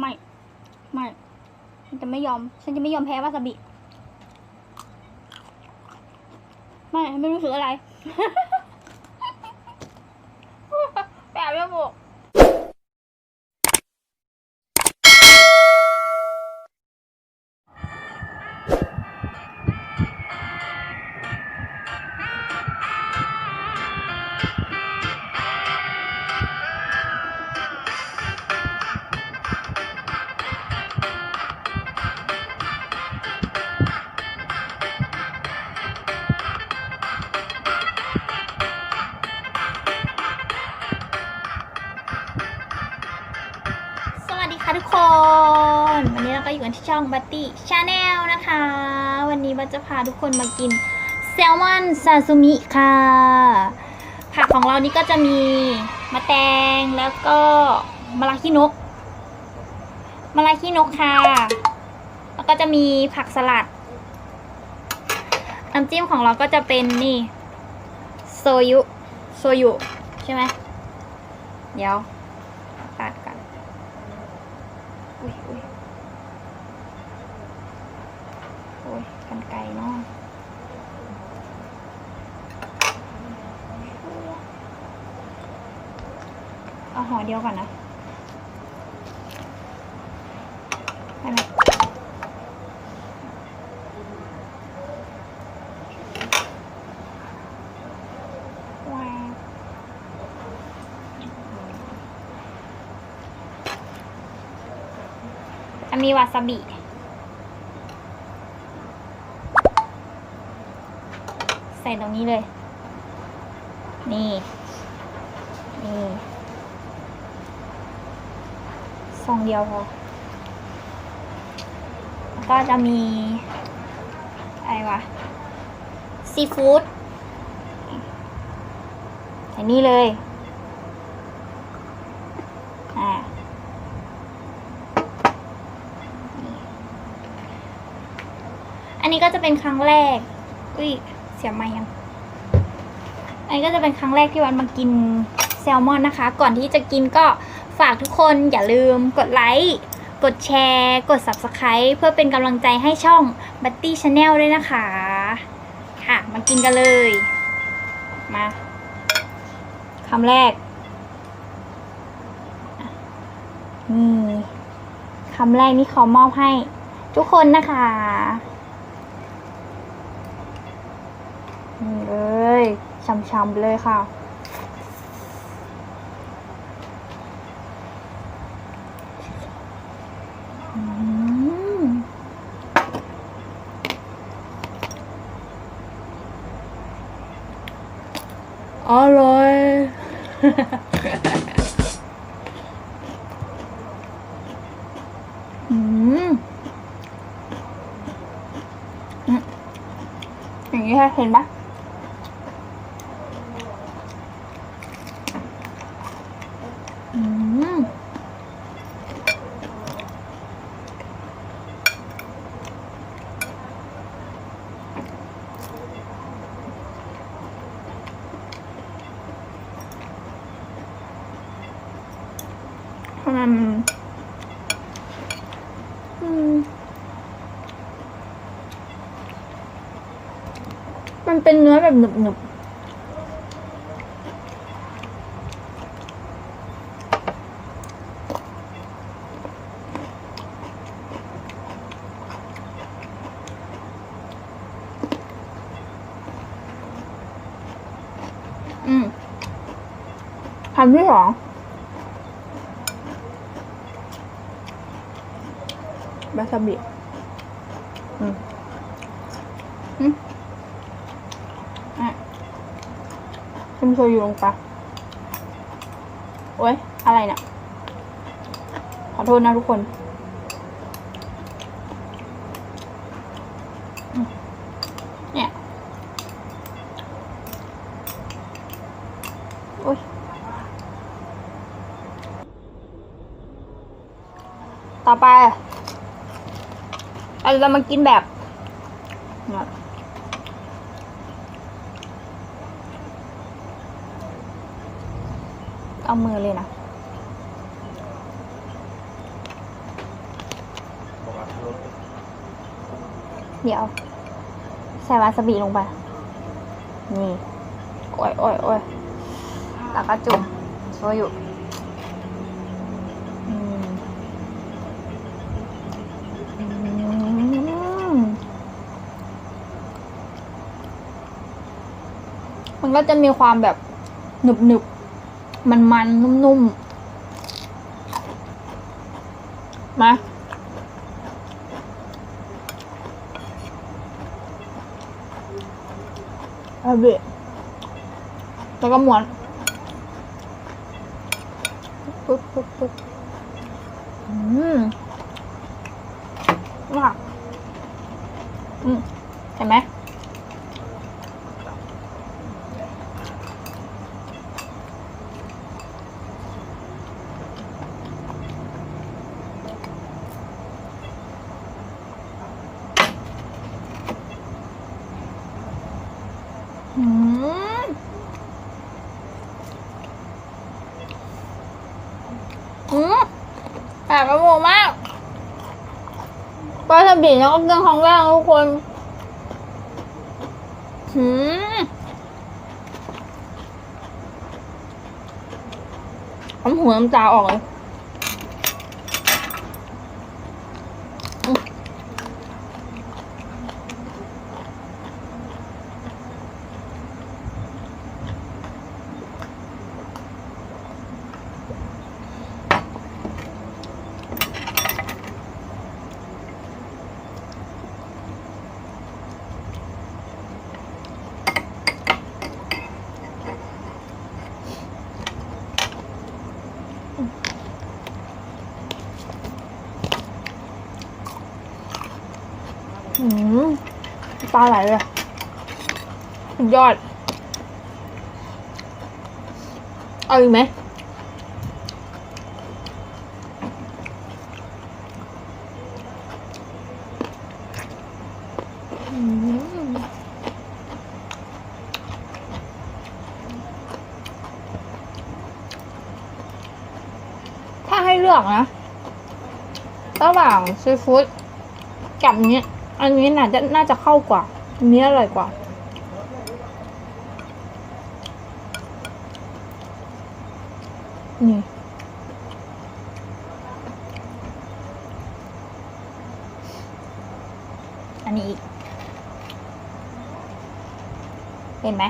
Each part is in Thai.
ไม่ ไม่ฉันจะไม่ยอม ฉันจะไม่ยอมแพ้วาซาบิ ไม่ ไม่รู้สึกอะไร อยู่กันที่ช่องบัตตี้ชาแนลนะคะ วันนี้บัตจะพาทุกคนมากินแซลมอนซาซูมิค่ะ ผักของเรานี่ก็จะมีมะแตงแล้วก็มะระขี้นกมะระขี้นกค่ะ แล้วก็จะมีผักสลัดน้ำจิ้มของเราก็จะเป็นนี่โซยุโซยุใช่ไหมเดี๋ยวตัดกัน อุ้ยอุ้ยโอ้ยกัน ไกลเนาะเอาห่อเดียวก่อนนะได้ไหมว้าวจะมีวาซาบิ ส่ตรงนี้เลย นี่ นี่ซองเดียวพอแล้วก็จะมีอะไรวะ ซีฟู้ดใส่นี่เลย อ่าอันนี้ก็จะเป็นครั้งแรก อุ้ย เสียไม่ยัง อันนี้ก็จะเป็นครั้งแรกที่วันมากินแซลมอนนะคะ ก่อนที่จะกินก็ฝากทุกคนอย่าลืมกดไลค์กดแชร์ กด Subscribe เพื่อเป็นกำลังใจให้ช่อง b u t t y Channel ด้วยนะคะ ค่ะ มากินกันเลย มาคำแรก นี่คำแรกนี่ขอมอบให้ทุกคนนะคะ นี่เลย ช้ำๆเลยค่ะอืมอร่อยอืมอืมอย่างนี้ค่ะเห็นปะ อืมทำไมมันอืมมัน เป็นเนื้อแบบหนึบๆอืมคำที่สองวาซาบิอืมอืมอะชิม โชยุลงไปโอ๊ยอะไรเนี่ยขอโทษนะทุกคนเนี่ยโอ๊ยต่อไปเราจะมากินแบบ มือเลยนะเดี๋ยว ใส่วาซาบิลงไป นี่ โอ้ยโอ้ยโอ้ยแล้วก็จุ่มโซยุมันก็จะมีความแบบหนึบหนึบ มันมันนุ่มๆ มาอาเบะแล้วก็ม้วนปุ๊บปุ๊บปุ๊บอืมว้าวอืมเห็นไหม อืมอืมแปลกกระโมงมากปลาสบิแล้วก็เครื่องของแรกทุกคนหืมน้ำหัวน้ำตาออกเลยอืมอืม ตาไหลเลยสุดยอด เอาอีกไหมอืมถ้าให้เลือกนะ ระหว่างซีฟู้ดกับเนี้ย อันนี้น่าจะน่าจะเข้ากว่าอันนี้อร่อยกว่า นี่อันนี้อีก เห็นไหม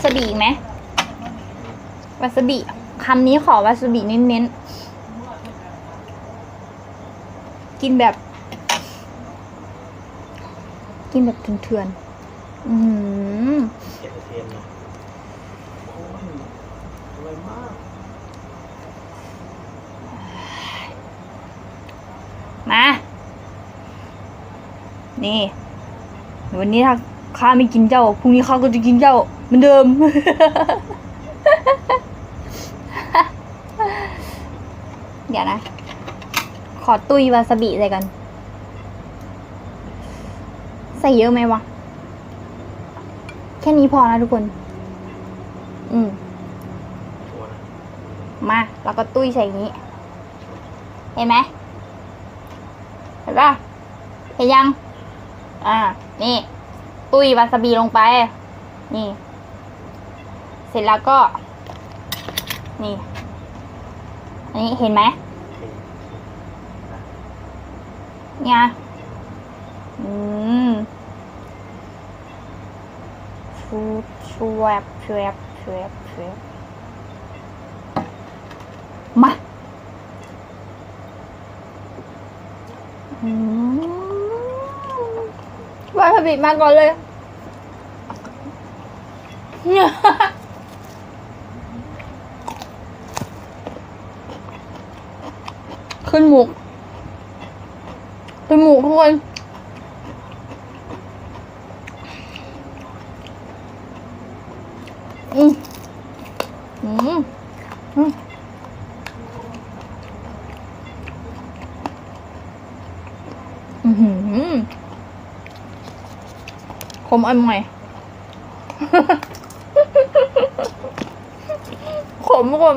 วาซาบิอีกไหมวาซาบิคำนี้ขอวาซาบิเน้นๆ กินแบบ กินแบบเถื่อนๆอืมเก็บกระเทียมเนาะโอ้ยอร่อยมากมา นี่ วันนี้ถ้าข้าไม่กินเจ้า พรุ่งนี้ข้าก็จะกินเจ้า เหมือนเดิม เดี๋ยวนะ ขอตุยวาซาบิใส่กัน ใส่เยอะไหมวะ แค่นี้พอนะทุกคน อืมตัวนะมา แล้วก็ตุ้ยใส่อย่างนี้ เห็นไหมเห็นป่ะเห็นยัง อ่า นี่ ตุ้ยวาซาบิลงไป นี่ เสร็จแล้วก็ นี่ อันนี้เห็นไหมเนี่ยอืมชูชวบชวบชวบชวบมาอืมวาซาบิมาก่อนเลย ขึ้นหมูกขึ้นหมูกทุกคนอืมอืมอืมอือหอคมอันใหม่ ขมทุกคน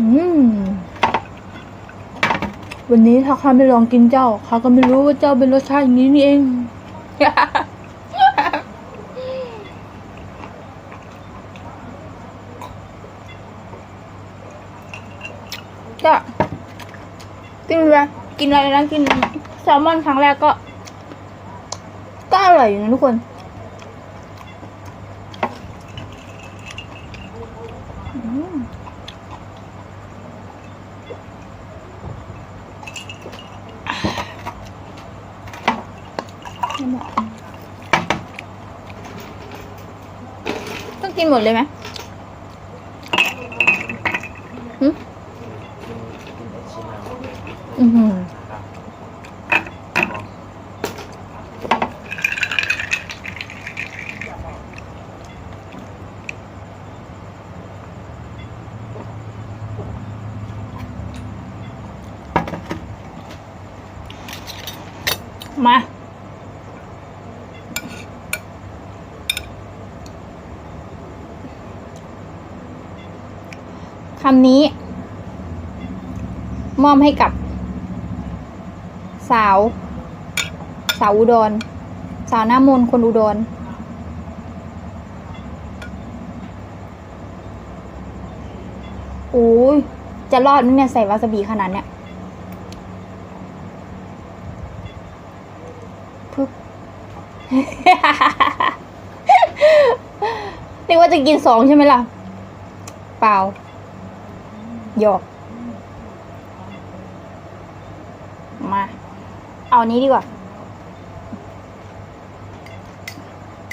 อืม วันนี้ถ้าข้าไม่ลองกินเจ้าข้าก็ไม่รู้ว่าเจ้าเป็นรสชาติอย่างนี้นี่เอง ก็กินอะไรกินอะไรนะกินแซลมอนครั้งแรกก็ ก็อร่อยอยู่นะทุกคน อืม ไม่หมดต้อง กินหมดเลยไหมอือหือมา คำนี้ มอบให้กับ สาว สาวอุดร สาวหน้ามนคนอุดร โอ้ยจะรอดไหมเนี่ยใส่วาซาบิขนาดเนี้ยปึ๊บนึกว่าจะกินสองใช่ไหมล่ะ เปล่า หยอก มา เอาอันนี้ดีกว่า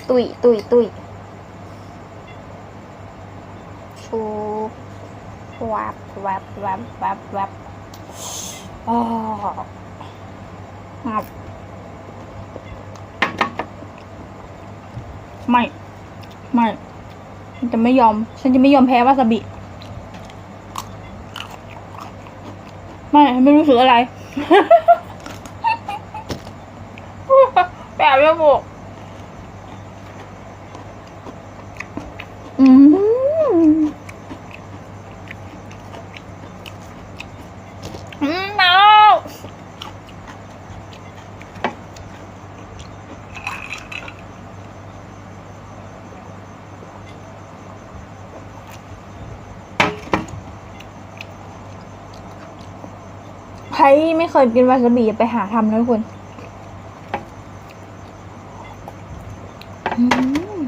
ตุยตุยตุยชูวับวับวับวับวับอ๋องับไม่ ไม่ ฉันจะไม่ยอม ฉันจะไม่ยอมแพ้วาซาบิ ไม่ไม่รู้สึกอะไรแบบไม่บอกอืมอืมมาแล้วใครไม่ เคยกินวาซาบิอย่าไปหาทำนะทุกคนอืม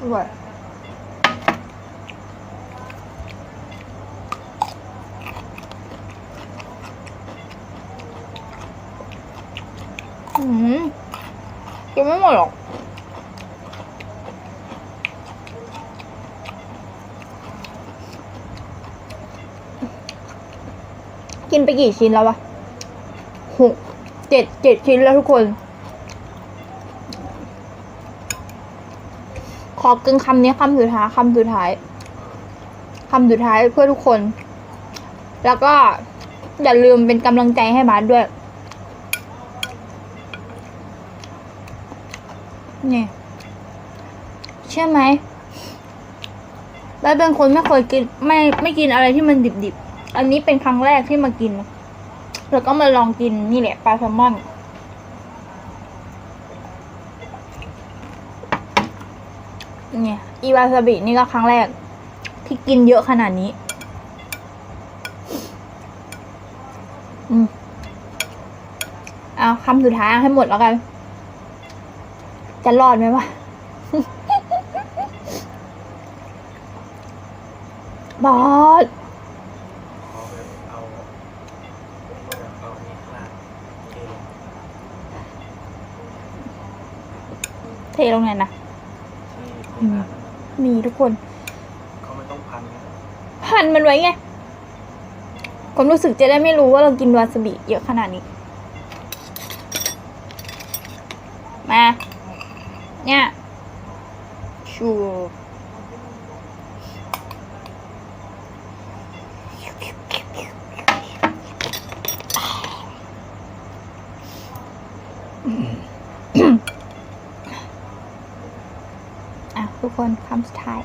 อร่อยอืมกินไม่หมดหรอก กินไปกี่ชิ้นแล้ววะหกเจ็ดเจ็ดชิ้นแล้วทุกคน ขอกึ่งคำนี้คำสุดท้ายคำสุดท้ายคำสุดท้ายเพื่อทุกคน แล้วก็อย่าลืมเป็นกำลังใจให้บาสด้วย นี่เชื่อไหมบาสเป็นคนไม่เคยกินไม่ไม่กินอะไรที่มันดิบๆ อันนี้เป็นครั้งแรกที่มากิน แล้วก็มาลองกินนี่แหละปลาแซลมอน เนี่ย อีวาซาบินี่ก็ครั้งแรก ที่กินเยอะขนาดนี้ อืมเอาคำสุดท้ายให้หมดแล้วกัน จะรอดไหมวะบอ ลงไหนนะที่ข้างล่างมีทุกคนเขาไม่ต้องพันนะหั่นมันไว้ไงความรู้สึกจะได้ไม่รู้ว่าเรากินวาซาบิเยอะขนาดนี้ มา เนี่ยชูอะ ทุก คนคำสุดท้าย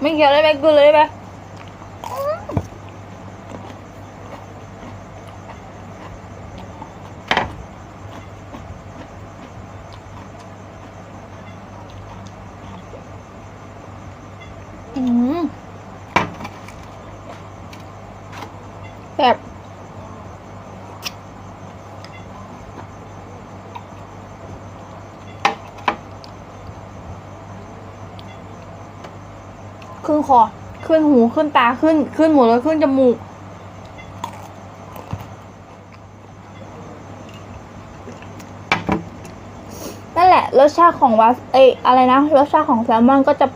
ไม่เกี่ยวได้ไหมกูเลยได้ไหมอืมแบบ ขึ้น คอ ขึ้นหูขึ้นตาขึ้น ขึ้นหมดเลยขึ้นจมูก นั่นแหละ รสชาติของวาเออะไรนะ รสชาติของแซลมอนก็จะ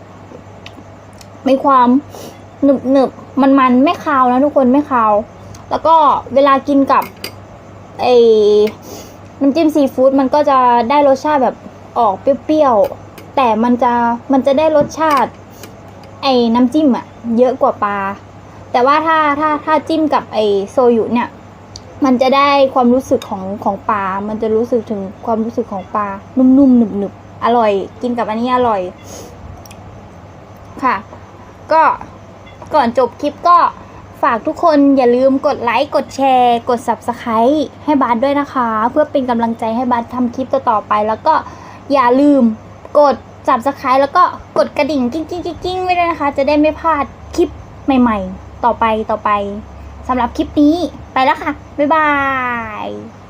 มีความหนึบหนึบมันมันไม่คาวนะทุกคนไม่คาว แล้วก็เวลากินกับไอ้น้ำจิ้มซีฟู้ดมันก็จะได้รสชาติแบบออกเปรี้ยวๆแต่มันจะมันจะได้รสชาติ ไอ้น้ำจิ้มอะเยอะกว่าปลา แต่ว่าถ้าถ้าถ้าจิ้มกับไอ้โซยุเนี่ย มันจะได้ความรู้สึกของของปลา มันจะรู้สึกถึงความรู้สึกของปลา นุ่มๆหนึบๆ อร่อย กินกับอันนี้อร่อย ค่ะ ก็ก่อนจบคลิปก็ฝากทุกคนอย่าลืมกดไลค์ กดแชร์ กด subscribe ให้บาสด้วยนะคะ เพื่อเป็นกำลังใจให้บาสทำคลิปต่อๆไป แล้วก็อย่าลืมกด จับสไครแล้วก็กดกระดิ่งกิ้งกิ้งกิ้งกิ้งไว้ด้วยนะคะ จะได้ไม่พลาดคลิปใหม่ ๆ ต่อไปต่อไปสำหรับคลิปนี้ไปแล้วค่ะ บ๊ายบาย